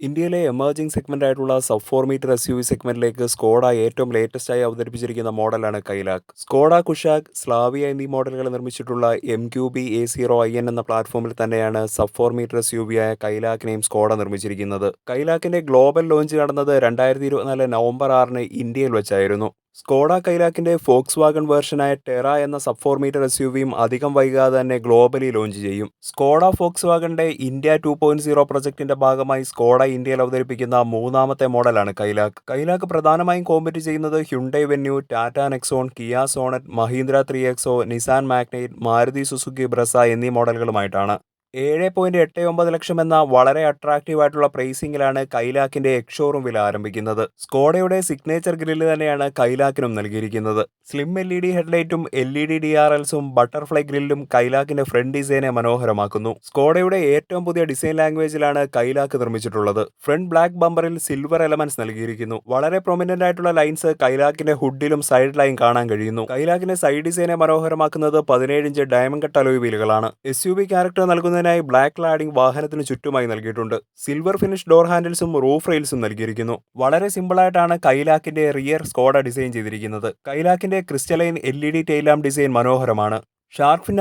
ഇന്ത്യയിലെ emerging segment ആയിട്ടുള്ള sub four metre S U V സെഗ്മെന്റിലേക്ക് Skoda ഏറ്റവും ലേറ്റസ്റ്റ് ആയി അവതരിപ്പിച്ചിരിക്കുന്ന മോഡലാണ് കൈലാക് സ്കോഡ കുഷാക് സ്ലാവിയ എന്നീ മോഡലുകൾ നിർമ്മിച്ചിട്ടുള്ള M Q B A zero I N എന്ന പ്ലാറ്റ്ഫോമിൽ തന്നെയാണ് sub four meter S U V ആയ കൈലാക്കിനെയും സ്കോഡ നിർമ്മിച്ചിരിക്കുന്നത്. കൈലാക്കിന്റെ ഗ്ലോബൽ ലോഞ്ച് നടന്നത് രണ്ടായിരത്തി ഇരുപത്തിനാല് നവംബർ ആറിന് ഇന്ത്യയിൽ വെച്ചായിരുന്നു. സ്കോഡ കൈലാക്കിന്റെ ഫോക്സ് വാഗൺ വേർഷനായ ടെറ എന്ന sub four metre S U വിയും അധികം വൈകാതെ തന്നെ ഗ്ലോബലി ലോഞ്ച് ചെയ്യും. സ്കോഡ ഫോക്സ് വാഗന്റെ ഇന്ത്യ ടു പോയിന്റ് സീറോ പ്രൊജക്ടിന്റെ ഭാഗമായി സ്കോഡ ഇന്ത്യയിൽ അവതരിപ്പിക്കുന്ന മൂന്നാമത്തെ മോഡലാണ് കൈലാക്ക്. കൈലാക്ക് പ്രധാനമായും കോമ്പറ്റ് ചെയ്യുന്നത് Hyundai Venue Tata Nexon Kia Sonet Mahindra three XO Nissan Magnite Maruti Suzuki Brezza എന്നീ മോഡലുകളുമായിട്ടാണ്. ഏഴ് പോയിന്റ് എട്ട് ഒമ്പത് ലക്ഷം എന്ന വളരെ അട്രാക്റ്റീവ് ആയിട്ടുള്ള പ്രൈസിംഗിലാണ് കൈലാക്കിന്റെ എക്സ്ഷോറൂം വില ആരംഭിക്കുന്നത്. സ്കോഡയുടെ സിഗ്നേച്ചർ ഗ്രില്ല് തന്നെയാണ് കൈലാക്കിനും നൽകിയിരിക്കുന്നത്. Slim L E D ഹെഡ്ലൈറ്റും L E D D R എൽസും butterfly ഗ്രില്ലും കൈലാക്കിന്റെ ഫ്രണ്ട് ഡിസൈനെ മനോഹരമാക്കുന്നു. സ്കോഡയുടെ ഏറ്റവും പുതിയ ഡിസൈൻ ലാംഗ്വേജിലാണ് കൈലാക്ക് നിർമ്മിച്ചിട്ടുള്ളത്. ഫ്രണ്ട് ബ്ലാക്ക് ബമ്പറിൽ സിൽവർ എലമെന്റ്സ് നൽകിയിരിക്കുന്നു. വളരെ പ്രൊമിനന്റ് ആയിട്ടുള്ള ലൈൻസ് കൈലാക്കിന്റെ ഹുഡിലും സൈഡ് ലൈൻ കാണാൻ കഴിയുന്നു. കൈലാക്കിന്റെ സൈഡ് ഡിസൈനെ മനോഹരമാക്കുന്നത് പതിനേഴ് ഇഞ്ച് ഡയമണ്ട് കട്ട് അലോയ് വീലുകളാണ് എസ് യു വി ക്യാരക്ടർ നൽകുന്ന നൽകുന്നതിനായി ബ്ലാക്ക് ലാഡിംഗ് വാഹനത്തിന് ചുറ്റുമായി നൽകിയിട്ടുണ്ട്. സിൽവർ ഫിനിഷ് ഡോർ ഹാൻഡിൽസും റൂഫ് റെയിൽസും നൽകിയിരിക്കുന്നു. വളരെ സിമ്പിളായിട്ടാണ് കൈലാക്കിന്റെ റിയർ സ്കോഡ ഡിസൈൻ ചെയ്തിരിക്കുന്നത്. കൈലാക്കിന്റെ crystalline L E D design മനോഹരമാണ്.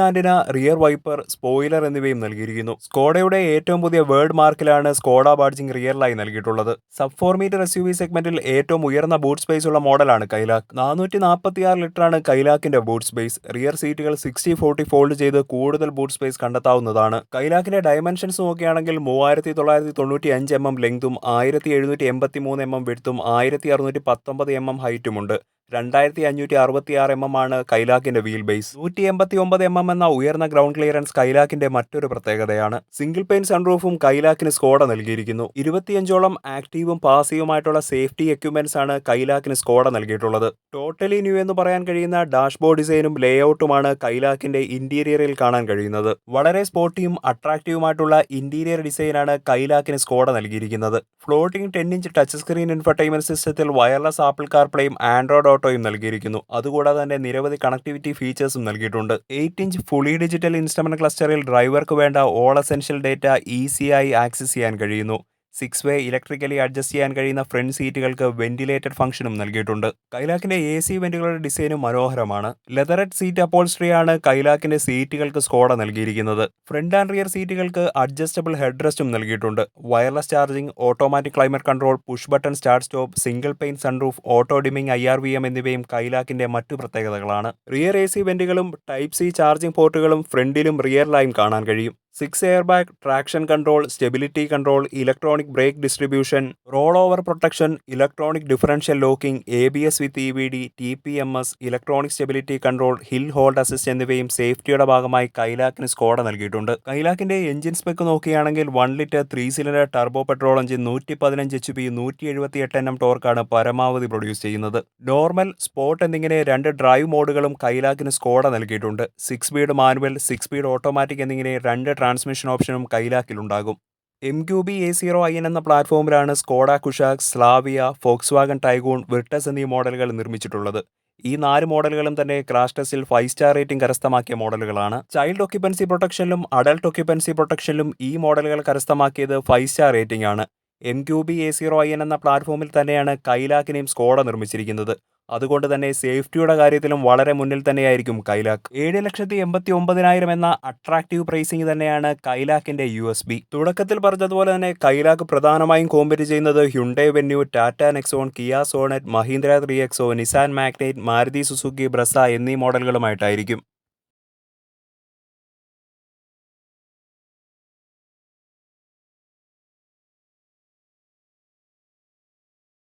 ആന്റിന റിയർ വൈപ്പർ സ്പോയിലർ എന്നിവയും നൽകിയിരിക്കുന്നു. സ്കോഡയുടെ ഏറ്റവും പുതിയ വേർഡ് മാർക്കിലാണ് സ്കോഡ ബാഡ്ജിംഗ് റിയറിലായി നൽകിയിട്ടുള്ളത്. Sub four meter S U V സെഗ്മെന്റിൽ ഏറ്റവും ഉയർന്ന ബൂട്ട് സ്പേസ് ഉള്ള മോഡലാണ് കൈലാക്ക്. നാനൂറ്റി നാൽപ്പത്തി ആറ് ലിറ്ററാണ് കൈലാക്കിന്റെ ബൂട്ട് സ്പേസ്. റിയർ സീറ്റുകൾ സിക്സ്റ്റി ഫോർട്ടി ഫോൾഡ് ചെയ്ത് കൂടുതൽ ബൂട്ട് സ്പേസ് കണ്ടെത്താവുന്നതാണ്. കൈലാക്കിന്റെ ഡയമെൻഷൻസ് നോക്കുകയാണെങ്കിൽ മൂവായിരത്തി തൊള്ളായിരത്തി തൊണ്ണൂറ്റി അഞ്ച് എം എം ലെങ്തും ആയിരത്തി എഴുന്നൂറ്റി എൺപത്തി മൂന്ന് എം എം വിടുത്തും ആയിരത്തി അറുന്നൂറ്റി പത്തൊമ്പത് എം എം ഹൈറ്റുമുണ്ട്. രണ്ടായിരത്തി അഞ്ഞൂറ്റി അറുപത്തി ആറ് എം എം ആണ് കൈലാക്കിന്റെ വീൽ ബേസ് നൂറ്റി എൺപത്തി ഒമ്പത് എം എം എന്ന ഉയർന്ന ഗ്രൗണ്ട് ക്ലിയറൻസ് കൈലാക്കിന്റെ മറ്റൊരു പ്രത്യേകതയാണ്. സിംഗിൾ പെയിൻ സൺറൂഫും കൈലാക്കിന് സ്കോഡ നൽകിയിരിക്കുന്നു. ഇരുപത്തിയഞ്ചോളം ആക്റ്റീവും പാസീവുമായിട്ടുള്ള സേഫ്റ്റി എക്യുപ്മെന്റ്സ് ആണ് കൈലാക്കിന് സ്കോഡ നൽകിയിട്ടുള്ളത്. ടോട്ടലി ന്യൂ എന്ന് പറയാൻ കഴിയുന്ന ഡാഷ്ബോർഡ് ഡിസൈനും ലേഔട്ടുമാണ് കൈലാക്കിന്റെ ഇന്റീരിയറിൽ കാണാൻ കഴിയുന്നത്. വളരെ സ്പോർട്ടിയും അട്രാക്റ്റീവുമായിട്ടുള്ള ഇന്റീരിയർ ഡിസൈനാണ് കൈലാക്കിന് സ്കോഡ നൽകിയിരിക്കുന്നത്. Floating ten inch touch screen infotainment സിസ്റ്റത്തിൽ വയർലെസ് ആപ്പിൾ കാർപ്ലേയും ആൻഡ്രോയിഡ് ഓട്ടോയും നൽകിയിരിക്കുന്നു. അതുകൂടാതെ തന്നെ നിരവധി കണക്ടിവിറ്റി ഫീച്ചേഴ്സും നൽകിയിട്ടുണ്ട്. Eight inch fully digital instrument ക്ലസ്റ്ററിൽ ഡ്രൈവർക്ക് വേണ്ട ഓൾ എസെൻഷ്യൽ ഡേറ്റ ഈസിയായി ആക്സസ് ചെയ്യാൻ കഴിയുന്നു. സിക്സ് വേ ഇലക്ട്രിക്കലി അഡ്ജസ്റ്റ് ചെയ്യാൻ കഴിയുന്ന ഫ്രണ്ട് സീറ്റുകൾക്ക് വെന്റിലേറ്റഡ് ഫംഗ്ഷനും നൽകിയിട്ടുണ്ട്. കൈലാക്കിന്റെ എ സി വെന്റുകളുടെ ഡിസൈനും മനോഹരമാണ്. ലെതറഡ് സീറ്റ് അപ്പോൾസ്ട്രിയാണ് കൈലാക്കിന്റെ സീറ്റുകൾക്ക് സ്കോഡ നൽകിയിരിക്കുന്നത്. ഫ്രണ്ട് ആൻഡ് റിയർ സീറ്റുകൾക്ക് അഡ്ജസ്റ്റബിൾ ഹെഡ് റെസ്റ്റും നൽകിയിട്ടുണ്ട്. Wireless charging automatic climate control push button start stop single pane sunroof auto dimming I R V M എന്നിവയും കൈലാക്കിന്റെ മറ്റു പ്രത്യേകതകളാണ്. റിയർ എ സി വെന്റുകളും ടൈപ്പ് സി ചാർജിംഗ് പോർട്ടുകളും ഫ്രണ്ടിലും റിയറിലായും കാണാൻ കഴിയും. Six air bag traction control stability control electronic brake distribution roll over protection electronic differential locking A B S with E V D T P M S electronic stability control hill hold assist എന്നിവയും സേഫ്റ്റിയുടെ ഭാഗമായി കൈലാക്കിന് Skoda നൽകിയിട്ടുണ്ട്. കൈലാക്കിന്റെ engine spec നോക്കുകയാണെങ്കിൽ one liter three cylinder turbo petrol engine നൂറ്റി പതിനഞ്ച് H P നൂറ്റി എഴുപത്തി എട്ട് എൻ എം ടോർക്കാണ് പരമാവധി പ്രൊഡ്യൂസ് ചെയ്യുന്നത്. നോർമൽ സ്പോർട്ട് എന്നിങ്ങനെ രണ്ട് ഡ്രൈവ് മോഡുകളും കൈലാക്കിന് സ്കോഡ നൽകിയിട്ടുണ്ട്. Six speed manual six speed automatic എന്നിങ്ങനെ രണ്ട് ട്രാൻസ്മിഷൻ ഓപ്ഷനും കൈലാക്കിലുണ്ടാകും. M Q B A zero I N എന്ന പ്ലാറ്റ്ഫോമിലാണ് Skoda Kushaq Slavia Volkswagen Taigun Virtus എന്നീ മോഡലുകൾ നിർമ്മിച്ചിട്ടുള്ളത്. ഈ നാല് മോഡലുകളും തന്നെ ക്രാഷ് ടെസ്റ്റിൽ ഫൈവ് സ്റ്റാർ റേറ്റിംഗ് കരസ്ഥമാക്കിയ മോഡലുകളാണ് ചൈൽഡ് ഒക്യുപ്പൻസി പ്രൊട്ടക്ഷനിലും അഡൽട്ട് ഒക്യുപ്പൻസി പ്രൊട്ടക്ഷനിലും ഈ മോഡലുകൾ കരസ്ഥമാക്കിയത് ഫൈവ് സ്റ്റാർ റേറ്റിംഗ് ആണ്. M Q B A zero I N എന്ന പ്ലാറ്റ്ഫോമിൽ തന്നെയാണ് കൈലാക്കിനെയും സ്കോഡ നിർമ്മിച്ചിരിക്കുന്നത്. അതുകൊണ്ട് തന്നെ സേഫ്റ്റിയുടെ കാര്യത്തിലും വളരെ മുന്നിൽ തന്നെയായിരിക്കും കൈലാക്ക്. ഏഴ് ലക്ഷത്തി എൺപത്തി ഒമ്പതിനായിരം എന്ന അട്രാക്റ്റീവ് പ്രൈസിംഗ് തന്നെയാണ് കൈലാക്കിന്റെ യു എസ് ബി. തുടക്കത്തിൽ പറഞ്ഞതുപോലെ തന്നെ കൈലാക്ക് പ്രധാനമായും കോമ്പറ്റ് ചെയ്യുന്നത് Hyundai Venue Tata Nexon Kia Sonet Mahindra three XO Nissan Magnite Maruti Suzuki Brezza എന്നീ മോഡലുകളുമായിട്ടായിരിക്കും